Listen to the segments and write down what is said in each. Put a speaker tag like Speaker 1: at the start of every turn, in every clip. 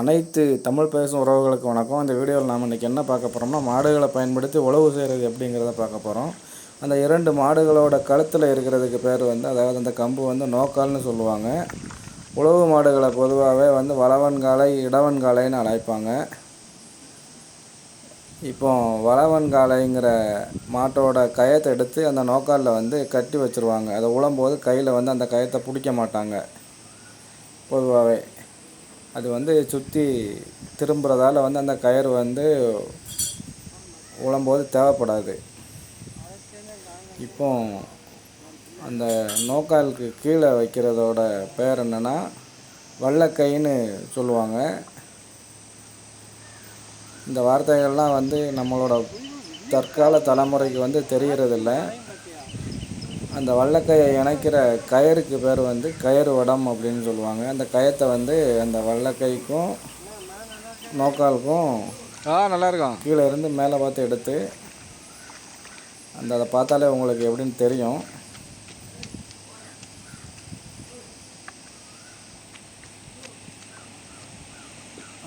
Speaker 1: அனைத்து தமிழ் பேசும் உறவுகளுக்கு வணக்கம். இந்த வீடியோவில் நாம் இன்றைக்கி என்ன பார்க்க போகிறோம்னா மாடுகளை பயன்படுத்தி உழவு செய்கிறது எப்படிங்கிறத பார்க்க போகிறோம் அந்த இரண்டு மாடுகளோட கழுத்தில் இருக்கிறதுக்கு பேர் வந்து அதாவது அந்த கம்பு வந்து நோக்கால்னு சொல்லுவாங்க. உழவு மாடுகளை பொதுவாகவே வந்து வளவன்காலை இடவன்காலைன்னு அழைப்பாங்க. இப்போ வளவன்காலைங்கிற மாட்டோட கயத்தை எடுத்து அந்த நோக்காலில் வந்து கட்டி வச்சுருவாங்க. அதை உழம்போது கையில் வந்து அந்த கயத்தை பிடிக்க மாட்டாங்க. பொதுவாகவே அது வந்து சுற்றி திரும்புகிறதால வந்து அந்த கயிறு வந்து உழம்போது தேவைப்படாது. இப்போ அந்த நோக்காலுக்கு கீழே வைக்கிறதோட பேர் என்னென்னா வல்லக்கைன்னு சொல்லுவாங்க. இந்த வார்த்தைகள்லாம் வந்து நம்மளோட தற்கால தலைமுறைக்கு வந்து தெரியறதில்ல. அந்த வல்லக்கையை இணைக்கிற கயிறுக்கு பேர் வந்து கயிறு வடம் அப்படின்னு சொல்லுவாங்க. அந்த கயத்தை வந்து அந்த வல்லக்கைக்கும் நோக்காலுக்கும்
Speaker 2: ஆ நல்லா இருக்கும்
Speaker 1: கீழே இருந்து மேலே பார்த்து எடுத்து அந்த அதை பார்த்தாலே உங்களுக்கு எப்படின்னு தெரியும்.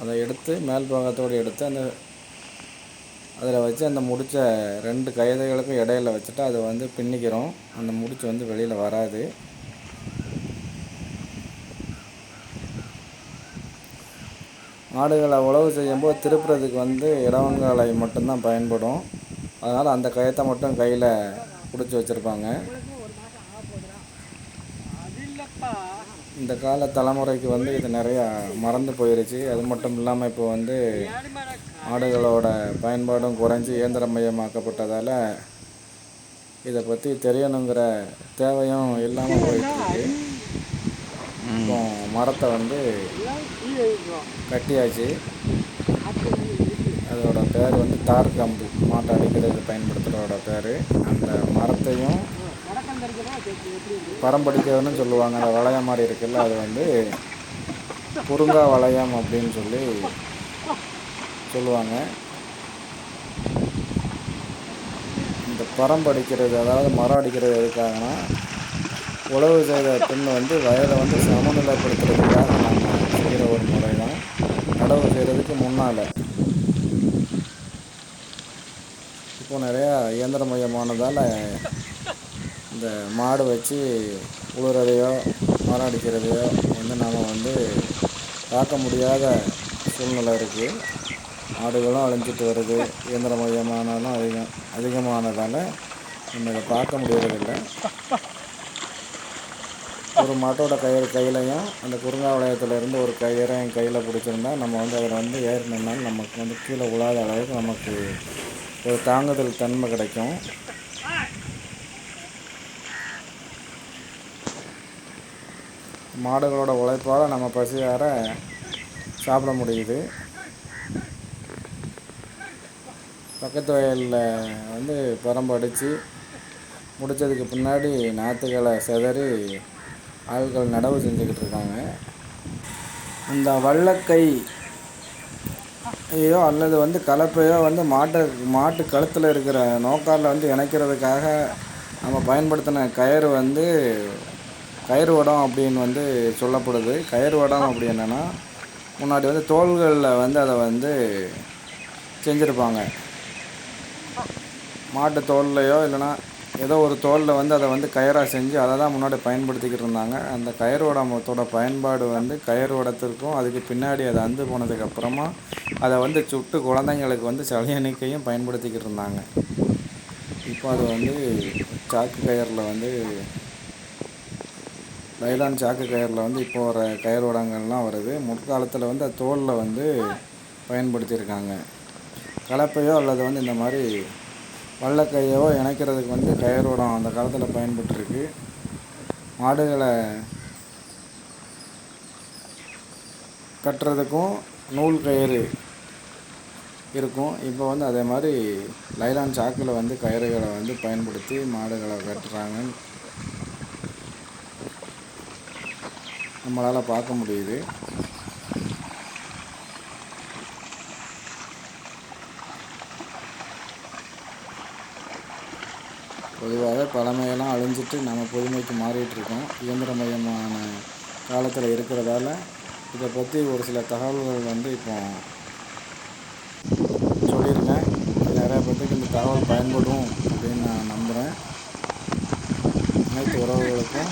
Speaker 1: அதை எடுத்து மேல் பாகத்தோடு எடுத்து அந்த அதில் வச்சு அந்த முடிச்ச ரெண்டு கயிறுகளுக்கும் இடையில வச்சுட்டு அதை வந்து பின்னிக்கிறோம். அந்த முடிச்சு வந்து வெளியில் வராது. மாடுகளை உழவு செய்யும்போது திருப்புறதுக்கு வந்து இடவங்காலை மட்டும்தான் பயன்படும். அதனால் அந்த கயத்தை மட்டும் கையில் பிடிச்சி வச்சுருப்பாங்க. இந்த கால தலைமுறைக்கு வந்து இது நிறையா மறந்து போயிருச்சு. அது மட்டும் இல்லாமல் இப்போ வந்து ஆடுகளோட பயன்பாடும் குறைஞ்சி இயந்திரமயமாக்கப்பட்டதால் இதை பற்றி தெரியணுங்கிற தேவையும் இல்லாமல் போயிட்டுருக்கு. இப்போ மரத்தை வந்து கட்டியாச்சு. அதோட பேர் வந்து தார் கம்பு மாட்டை அடிக்கிறதுக்கு பயன்படுத்துகிறதோட பேர். அந்த மரத்தையும் பரம்படிக்கிறதுன்னு சொல்லுவாங்க. அந்த வளையம் மாதிரி இருக்குல்ல அது வந்து குறுங்கா வளையம் அப்படின்னு சொல்லி சொல்லுவாங்க. இந்த பரம்பு அடிக்கிறது அதாவது மரம் அடிக்கிறது எதுக்காகனா உழவு செய்த பெண் வந்து வயலை வந்து சமநிலைப்படுத்துறதுக்காக நம்ம செய்கிற ஒரு முறை தான் நடவு செய்கிறதுக்கு முன்னால். இப்போ நிறையா இயந்திரமயமானதால் இந்த மாடு வச்சு உழுறதையோ மரம் அடிக்கிறதையோ வந்து நாம் வந்து பார்க்க முடியாத சூழ்நிலை இருக்குது மாடுகளும் அழிஞ்சிட்டு வருது. இயந்திரமயமானாலும் அதிகம் அதிகமானதால் நம்ம இதை பார்க்க முடியறதில்லை. ஒரு மாட்டோட கயிறு கையிலையும் அந்த குறுங்காவளையத்தில் இருந்து ஒரு கயிறை என் கையில் பிடிச்சிருந்தா நம்ம வந்து அதில் வந்து ஏறி நமக்கு வந்து கீழே உழாத அளவுக்கு நமக்கு ஒரு தாங்குதல் தன்மை கிடைக்கும். மாடுகளோட உழைப்பால் நம்ம பசியார சாப்பிட முடியுது. பக்கத்து வயலில் வந்து பரம்பு அடித்து முடித்ததுக்கு பின்னாடி நாற்றுகளை செதறி ஆட்கள் நடவு செஞ்சுக்கிட்டு இருக்காங்க. இந்த வள்ளக்கை ஐயோ அல்லது வந்து கலப்பையோ வந்து மாட்டு மாட்டு கழுத்தில் இருக்கிற நோக்காரில் வந்து இணைக்கிறதுக்காக நம்ம பயன்படுத்தின கயிறு வந்து கயிறு வடம் அப்படின்னு வந்து சொல்லப்படுது. கயிறு வடம் அப்படி என்னென்னா முன்னாடி வந்து தோள்களில் வந்து அதை வந்து செஞ்சுருப்பாங்க. மாட்டு தோல்லையோ இல்லைன்னா ஏதோ ஒரு தோலில் வந்து அதை வந்து கயராக செஞ்சு அதை தான் முன்னாடி பயன்படுத்திக்கிட்டு இருந்தாங்க. அந்த கயிறு வடத்தோட பயன்பாடு வந்து கயிறு அதுக்கு பின்னாடி அது அந்து போனதுக்கப்புறமா அதை வந்து சுட்டு குழந்தைங்களுக்கு வந்து சளியணிக்கையும் பயன்படுத்திக்கிட்டு இருந்தாங்க. இப்போ அது வந்து சாக்கு கயரில் வந்து லைலான் சாக்கு கயரில் வந்து இப்போ வர கயிறு ஓடங்கள்லாம் வருது. முற்காலத்தில் வந்து அது தோலில் வந்து பயன்படுத்தியிருக்காங்க. கலப்பையோ அல்லது வந்து இந்த மாதிரி வல்லக்கையோ இணைக்கிறதுக்கு வந்து கயர் உரம் அந்த காலத்தில் பயன்பட்டுருக்கு. மாடுகளை கட்டுறதுக்கும் நூல் கயிறு இருக்கும். இப்போ வந்து அதே மாதிரி லைலான் சாக்கில் வந்து கயிறுகளை வந்து பயன்படுத்தி மாடுகளை கட்டுறாங்க. நம்மளால் பார்க்க முடியுது. பொதுவாகவே பழமையெல்லாம் அழிஞ்சிட்டு நம்ம புதுமைக்கு மாறிட்டுருக்கோம். இயந்திரமயமான காலத்தில் இருக்கிறதால இதை பற்றி ஒரு சில தகவல்கள் வந்து இப்போ சொல்லியிருக்கேன். நிறையா பேர்த்துக்கு இந்த தகவல் பயன்படும் அப்படின்னு நான் நம்புகிறேன் அனைத்து உறவுகளுக்கும்